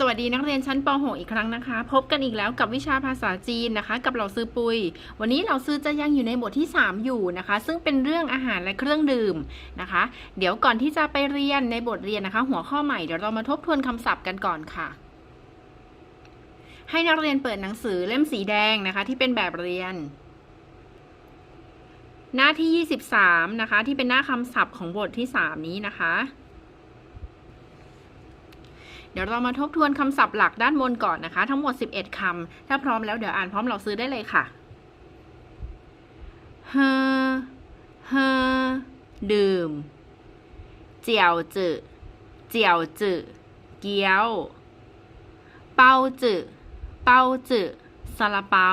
สวัสดีนักเรียนชั้นป .6 อีกครั้งนะคะ พบกันอีกแล้วกับวิชาภาษาจีนนะคะ กับเหล่าซื้อปุย วันนี้เหล่าซื้อจะยังอยู่ในบทที่ 3 อยู่นะคะ ซึ่งเป็นเรื่องอาหารและเครื่องดื่มนะคะ เดี๋ยวก่อนที่จะไปเรียนในบทเรียนนะคะ หัวข้อใหม่เดี๋ยวเรามาทบทวนคำศัพท์กันก่อนค่ะ ให้นักเรียนเปิดหนังสือเล่มสีแดงนะคะ ที่เป็นแบบเรียน หน้าที่ 23 นะคะ ที่เป็นหน้าคำศัพท์ของบทที่ 3 นี้นะคะ ดี๋ยวเรามาทบทวนคำศัพท์หลักด้านบนก่อนนะคะ ทั้งหมด 11 คำ ถ้าพร้อมแล้วเดี๋ยวอ่านพร้อมเราซื้อได้เลยค่ะเฮอเฮอดื่ม เจียวจืเจียวจืเกี๊ยว เปาจืเปาจืซาลาเปา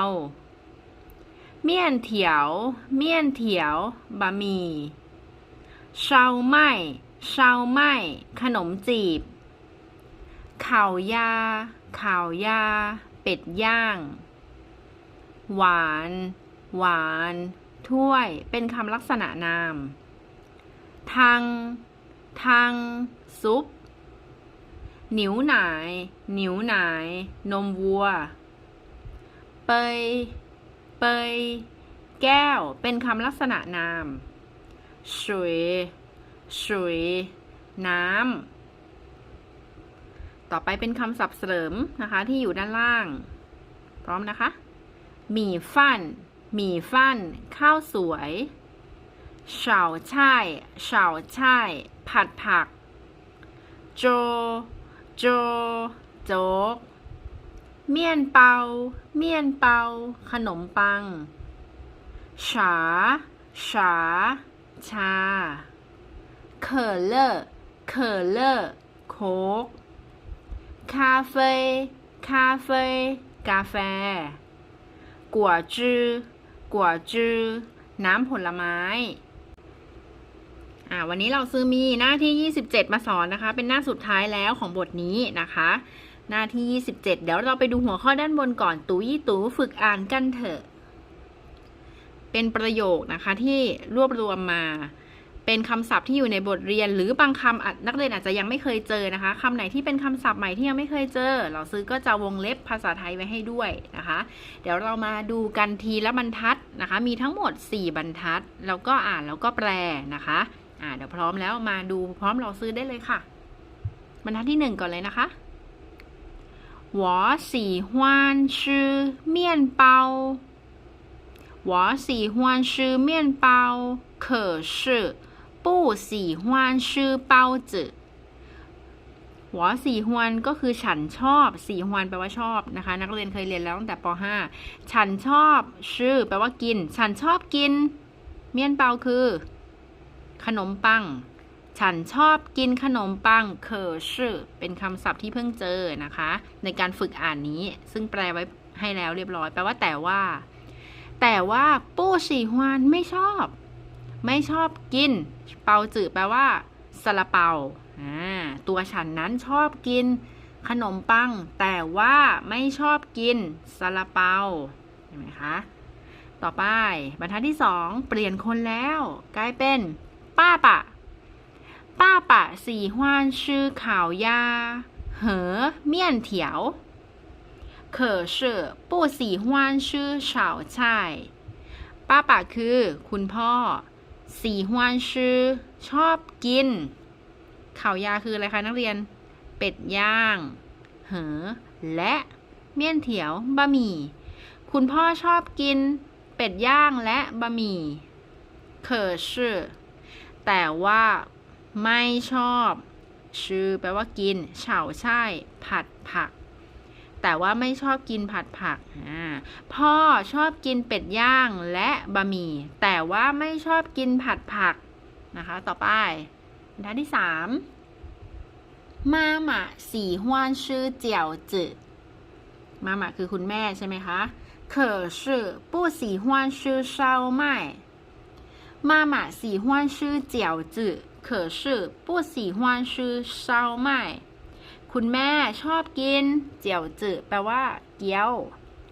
เมี่ยนเถียว เมี่ยนเถียว บะหมี่เชาไหม้เชาไหม้ขนมจีบ ข่าวยา ข่าวยา เป็ดย่าง หวาน หวาน ถ้วย เป็นคำลักษณะนามทังทังซุป หนิวหนาย หนิวหนาย นมวัว เปย เปย แก้ว เป็นคำลักษณะนามสุยสุยน้ำ ต่อไปเป็นคำศัพท์เสริมนะคะ ที่อยู่ด้านล่าง พร้อมนะคะ หมี่ฟั่น หมี่ฟั่น ข้าวสวยเฉาช่ายเฉาช่ายผัดผัก โจ โจ โจ๊ก เมี่ยนเปา เมี่ยนเปา ขนมปัง ฉา ฉา ชา เคอเลอร์เคอเลอร์โค้ก คาเฟ่คาเฟ่กาแฟ กัวจื้อกัวจื้อน้ำผลไม้อ่าวันนี้เราซื้อมีหน้าที่ 27 มาสอนนะคะ เป็นหน้าสุดท้ายแล้วของบทนี้นะคะ หน้าที่ 27 เดี๋ยวเราไปดูหัวข้อด้านบนก่อนตูยี่ตูฝึกอ่านกันเถอะ เป็นประโยคนะคะที่รวบรวมมา เป็นคำศัพท์ที่อยู่ในบทเรียน หรือบางคำอาจนักเรียนอาจจะยังไม่เคยเจอนะคะคำไหนที่เป็นคำศัพท์ใหม่ที่ยังไม่เคยเจอ เราซื้อก็จะวงเล็บภาษาไทยไว้ให้ด้วยนะคะ เดี๋ยวเรามาดูกันทีละบรรทัดนะคะ มีทั้งหมด 4 บรรทัด แล้วก็อ่านแล้วก็แปลนะคะอ่าเดี๋ยวพร้อมแล้วมาดูพร้อมเราซื้อได้เลยค่ะ บรรทัดที่ 1 ก่อนเลยนะคะ我喜欢吃面包我喜欢吃面包可是 ปู้สี่ฮวนชื่อเป้าจือหัวสี่ฮวนก็คือฉันชอบสี่ฮวนแปลว่าชอบนะคะ นักเรียนเคยเรียนแล้วตั้งแต่ป .5 ฉันชอบชื่อแปลว่ากิน ฉันชอบกิน เมียนเปาคือ ขนมปัง ฉันชอบกินขนมปังเคอชื่อเป็นคำศัพท์ที่เพิ่งเจอนะคะ ในการฝึกอ่านนี้ ซึ่งแปลไว้ให้แล้วเรียบร้อย แปลว่าแต่ว่า แต่ว่าปู้สี่ฮวนไม่ชอบ ไม่ชอบกิน เปาจือแปลว่าซาลาเปาอ่าตัวฉันนั้นชอบกิน ขนมปัง แต่ว่าไม่ชอบกินซาลาเปาเห็นไหมคะ ต่อไปบรรทัดที่สองเปลี่ยนคนแล้ว กลายเป็น ป้าปะ ป้าปะสีฮวนชื่อข่าวยาเหอเมี่ยนเถียว可是不喜欢吃炒菜ป้าปะคือ คุณพ่อ สีฮวนชื่อชอบกินข่าวยาคืออะไรคะนักเรียน เป็ดย่าง เหอ และเมี่ยนเถียวบะหมี่ คุณพ่อชอบกิน เป็ดย่างและบะหมี่可是แต่ว่าไม่ชอบ ชื่อแปลว่ากินเฉาใช่ ผัดผัก แต่ว่าไม่ชอบกินผัดผักอ่าพ่อชอบกินเป็ดย่างและบะหมี่ แต่ว่าไม่ชอบกินผัดผักนะคะ ต่อไปบรรทัดที่สามมาหมาสีฮวนชื่อเจียวจือมาหมาคือคุณแม่ใช่ไหมคะ可是不喜欢吃烧麦妈妈喜欢吃饺子可是不喜欢吃烧麦 คุณแม่ชอบกิน เจียวจือแปลว่า เกี๊ยว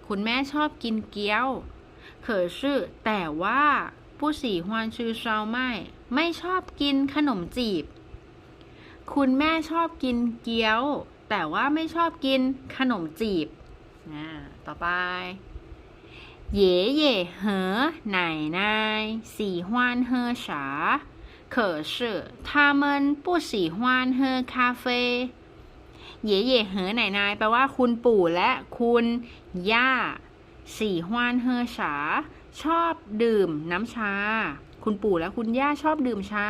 คุณแม่ชอบกินเกี๊ยว可是แต่ว่าผู้สีฮวนชื่อเชาไม่ไม่ชอบกินขนมจีบ คุณแม่ชอบกินเกี๊ยว แ แต่ว่าไม่ชอบกินขนมจีบอ่าต่อไป 爷爷和奶奶喜欢喝茶，可是他们不喜欢喝咖啡。 เย่เย่เหอไหนนายแปลว่าคุณปู่และคุณย่าสี่ฮวานเฮอฉา ชอบดื่มน้ำชา คุณปู่และคุณย่าชอบดื่มชา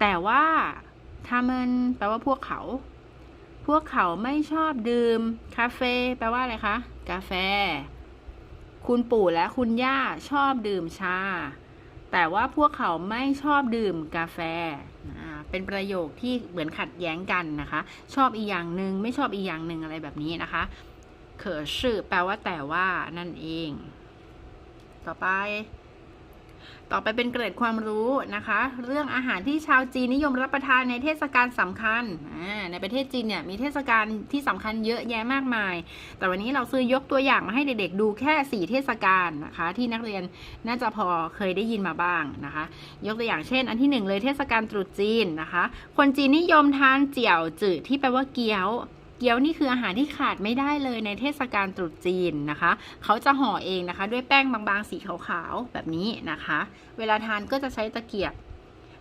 แต่ว่าถ้ามันแปลว่าพวกเขา พวกเขาไม่ชอบดื่มคาเฟ่แปลว่าอะไรคะ กาแฟ คุณปู่และคุณย่าชอบดื่มชา แต่ว่าพวกเขาไม่ชอบดื่มกาแฟ เป็นประโยคที่เหมือนขัดแย้งกันนะคะ ชอบอีกอย่างหนึ่งไม่ชอบอีกอย่างหนึ่งอะไรแบบนี้นะคะเขอชื่อแปลว่าแต่ว่านั่นเอง ต่อไป ต่อไปเป็นเกร็ดความรู้นะคะ เรื่องอาหารที่ชาวจีนนิยมรับประทานในเทศกาลสำคัญ ในประเทศจีนเนี่ยมีเทศกาลที่สำคัญเยอะแยะมากมาย แต่วันนี้เราซื้อยกตัวอย่างมาให้เด็กๆดูแค่ 4 เทศกาลนะคะ ที่นักเรียนน่าจะพอเคยได้ยินมาบ้างนะคะ ยกตัวอย่างเช่น อันที่หนึ่งเลยเทศกาลตรุษจีนนะคะ คนจีนนิยมทานเจียวจืดที่แปลว่าเกี๊ยว เกี๊ยวนี่คืออาหารที่ขาดไม่ได้เลยในเทศกาลตรุษจีนนะคะ เขาจะห่อเองนะคะ ด้วยแป้งบางๆ สีขาวๆ แบบนี้นะคะ เวลาทานก็จะใช้ตะเกียบ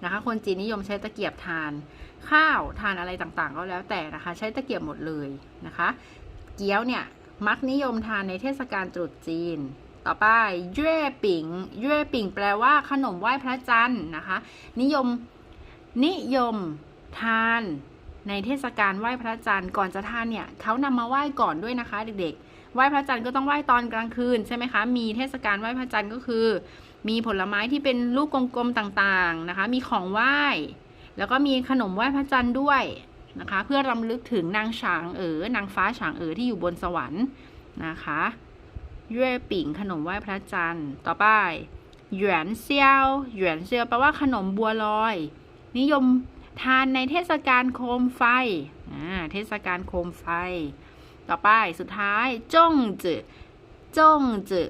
นะคะ คนจีนนิยมใช้ตะเกียบทาน ข้าวทานอะไรต่างๆ ก็แล้วแต่นะคะ ใช้ตะเกียบหมดเลยนะคะ เกี๊ยวเนี่ยมักนิยมทานในเทศกาลตรุษจีนต่อไปเย่ปิงเย่ปิงแปลว่าขนมไหว้พระจันทร์นะคะ นิยมนิยมทาน ในเทศกาลไหว้พระจันทร์ก่อนจะทานเนี่ยเขานำมาไหว้ก่อนด้วยนะคะเด็กๆไหว้พระจันทร์ก็ต้องไหว้ตอนกลางคืนใช่ไหมคะมีเทศกาลไหว้พระจันทร์ก็คือ มีผลไม้ที่เป็นลูกกลมๆต่างๆนะคะ มีของไหว้ แล้วก็มีขนมไหว้พระจันทร์ด้วยนะคะ เพื่อรำลึกถึงนางฉางเอ๋อนางฟ้าฉางเอ๋อที่อยู่บนสวรรค์นะคะเย่ปิ่งขนมไหว้พระจันทร์ต่อไปหยวนเซียวหยวนเซียวแปลว่าขนมบัวลอย นิยม ทานในเทศกาลโคมไฟอ่าเทศกาลโคมไฟ ต่อไปสุดท้ายจ้งจืจ้งจื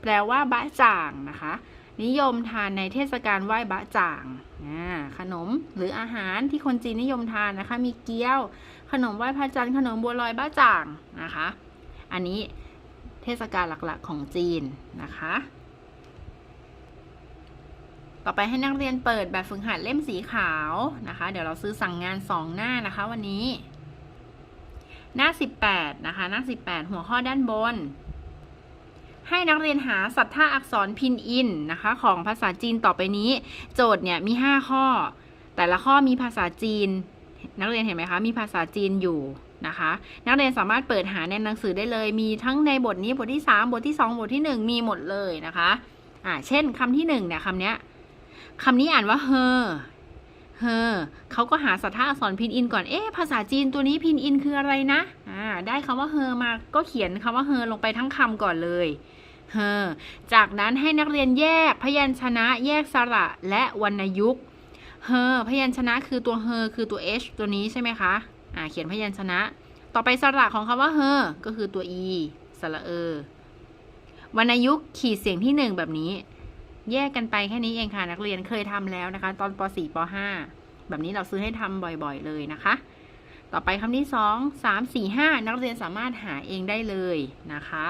แปลว่าบะจ่างนะคะ นิยมทานในเทศกาลไหว้บะจ่างอ่าขนมหรืออาหารที่คนจีนนิยมทานนะคะ มีเกี๊ยว ขนมไหว้พระจันทร์ขนมบัวลอยบะจ่างนะคะ อันนี้เทศกาลหลักๆของจีนนะคะ ต่อไปให้นักเรียนเปิดแบบฝึกหัดเล่มสีขาวนะคะ เดี๋ยวเราซื้อสั่งงานสองหน้านะคะวันนี้ หน้า 18 นะคะ หน้า 18 หัวข้อด้านบน ให้นักเรียนหาสัทธาอักษรพินอินนะคะ ของภาษาจีนต่อไปนี้ โจทย์เนี่ยมี 5 ข้อ แต่ละข้อมีภาษาจีน นักเรียนเห็นไหมคะ มีภาษาจีนอยู่นะคะ นักเรียนสามารถเปิดหาในหนังสือได้เลย มีทั้งในบทนี้บทที่ 3 บทที่ 2 บทที่ 1 มีหมดเลยนะคะ อ่า เช่นคำที่1เนี่ยคำเนี้ย คำนี้อ่านว่าเฮอเฮอเขาก็หาสัทธาอักษรพินอินก่อน เอ๊ะ ภาษาจีนตัวนี้พินอินคืออะไรนะ อ่า ได้คำว่าเฮอมา ก็เขียนคำว่าเฮอลงไปทั้งคำก่อนเลยเฮอจากนั้นให้นักเรียนแยกพยัญชนะแยกสระและวรรณยุกต์เฮอพยัญชนะคือตัวเฮอคือตัว h ตัวนี้ใช่ไหมคะ อ่า เขียนพยัญชนะ ต่อไปสระของคำว่าเฮอก็คือตัว e สระเออวรรณยุกต์ขีดเสียงที่หนึ่งแบบนี้ แยกกันไปแค่นี้เองค่ะนักเรียนเคยทำแล้วนะคะ ตอนป .4 ป .5 แบบนี้เราซื้อให้ทำบ่อยๆเลยนะคะ ต่อไปคำที่ 2 3 4 5 นักเรียนสามารถหาเองได้เลยนะคะ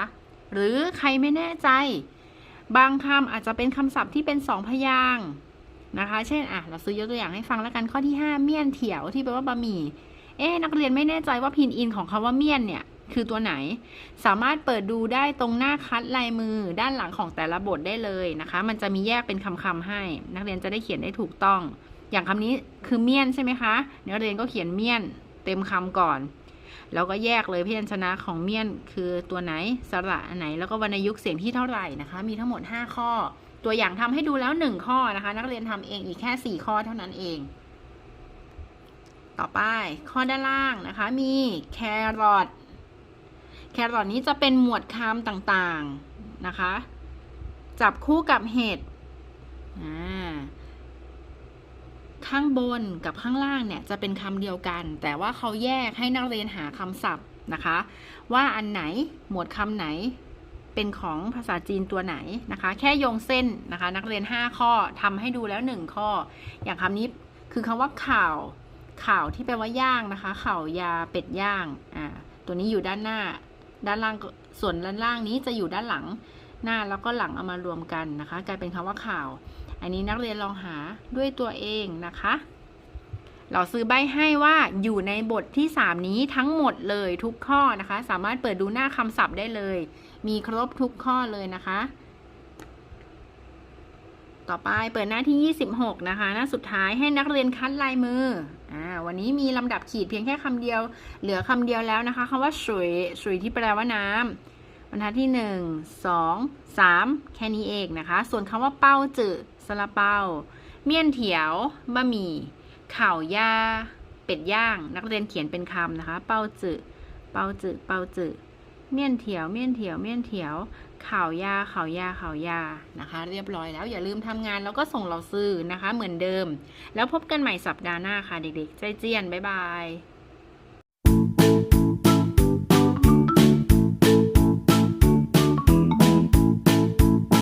หรือใครไม่แน่ใจ บางคำอาจจะเป็นคำศัพท์ที่เป็น 2 พยางค์นะคะ เช่นอะเราซื้อยกตัวอย่างให้ฟังแล้วกันข้อที่ 5 เมี่ยนเถียวที่แปลว่าบะหมี่เอ๊นักเรียนไม่แน่ใจว่าพินอินของคำว่าเมี่ยนเนี่ย คือตัวไหน สามารถเปิดดูได้ตรงหน้าคัดลายมือด้านหลังของแต่ละบทได้เลยนะคะ มันจะมีแยกเป็นคำๆให้ นักเรียนจะได้เขียนได้ถูกต้อง อย่างคำนี้คือเมียนใช่ไหมคะนักเรียนก็เขียนเมียนเต็มคำก่อนแล้วก็แยกเลยพยัญชนะของเมียนคือตัวไหนสระไหน แล้วก็วรรณยุกต์เสียงที่เท่าไหร่นะคะ มีทั้งหมด 5 ข้อ ตัวอย่างทำให้ดูแล้ว 1 ข้อนะคะ นักเรียนทำเองอีกแค่ 4 ข้อเท่านั้นเอง ต่อไปข้อด้านล่างนะคะ มีแครอท แครอทนี้จะเป็นหมวดคำต่างๆนะคะ จับคู่กับเห็ดอ่าข้างบนกับข้างล่างเนี่ยจะเป็นคำเดียวกัน แต่ว่าเขาแยกให้นักเรียนหาคำศัพท์นะคะ ว่าอันไหนหมวดคำไหนเป็นของภาษาจีนตัวไหนนะคะ แค่โยงเส้นนะคะ นักเรียน 5 ข้อทำให้ดูแล้ว 1 ข้อ อย่างคำนี้คือคำว่าข่าว ข่าวที่แปลว่าย่างนะคะ ข่าวยาเป็ดย่างอ่าตัวนี้อยู่ด้านหน้า ด้านล่างส่วนด้านล่างนี้จะอยู่ด้านหลังหน้าแล้วก็หลังเอามารวมกันนะคะ กลายเป็นคำว่าข่าว อันนี้นักเรียนลองหาด้วยตัวเองนะคะ เราซื้อใบให้ว่าอยู่ในบทที่ 3 นี้ทั้งหมดเลยทุกข้อนะคะ สามารถเปิดดูหน้าคำศัพท์ได้เลย มีครบทุกข้อเลยนะคะ ต่อไปเปิดหน้าที่ 26 นะคะ หน้าสุดท้ายให้นักเรียนคัดลายมือ อ่าวันนี้มีลำดับขีดเพียงแค่คำเดียว เหลือคำเดียวแล้วนะคะคำว่าสุยสุยที่แปลว่าน้ำบรรทัดที่ 1 2 3 แค่นี้เองนะคะ ส่วนคำว่าเป้าจือซาลาเปาเมี่ยนเถียวบะหมี่ข่าวยาเป็ดย่าง นักเรียนเขียนเป็นคำนะคะ เป้าจือเป้าจือเป้าจือ เมี่ยนเถียวเมี่ยนเถียวเมี่ยนเถียวข่าวยาข่าวยาข่าวยานะคะ เรียบร้อยแล้วอย่าลืมทำงานแล้วก็ส่งเราซื้อนะคะ เหมือนเดิม แล้วพบกันใหม่สัปดาห์หน้าค่ะ เด็กๆ ใจเจียน บ๊ายบาย